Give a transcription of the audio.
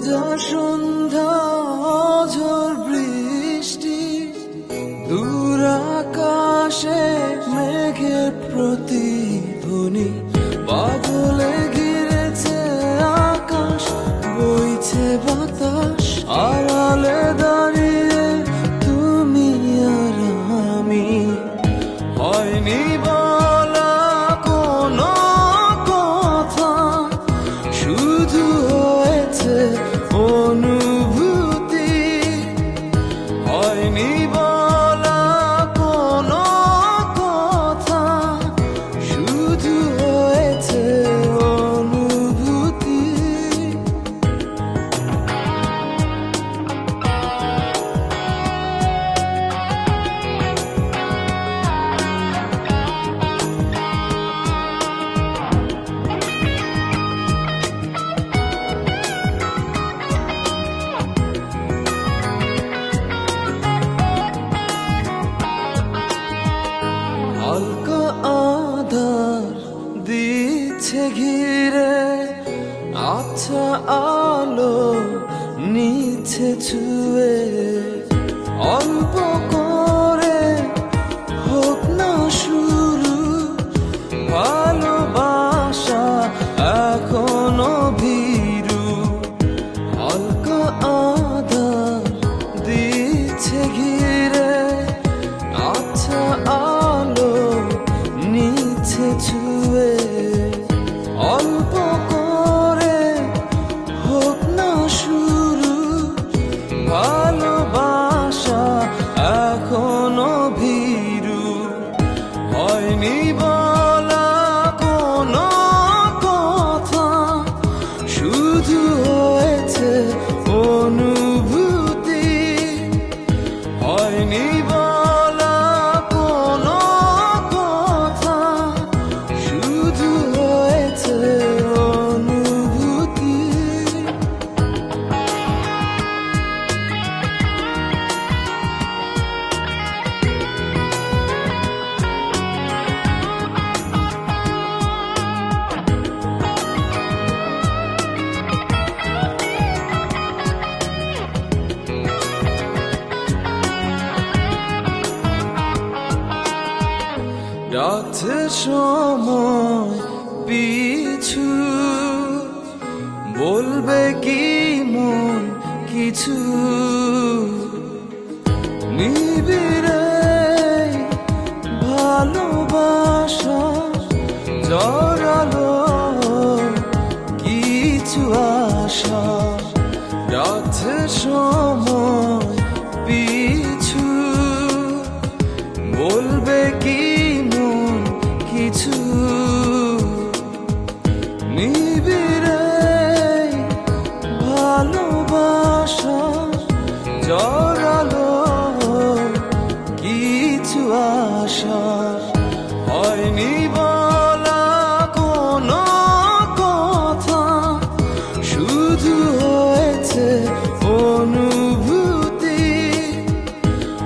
ভেজা সন্ধ্যা ঝড় বৃষ্টি দূর আকাশে মেঘের প্রতিধ্বনি দিচ্ছে ঘিরে আচ্ছা আলো নিচ্ছে ছুয়ে অল্প করে হোক না শুরু, ভালোবাসা এখনও ভীরু। হালকা আধার দিচ্ছে ঘিরে আচ্ছা আলো নিচে ছুঁয়ে অল্প করে হোক না শুরু ভালোবাসা এখনও ভীরু হয়নি বলা ডাকছে সময় পিছু বলবে কি মন কিছু? নিবিড়ে ভালোবাসা জড়ালো কিছু আশা। ডাকছে সময় পিছু বলবে কি কিছু আশা হয়নি বা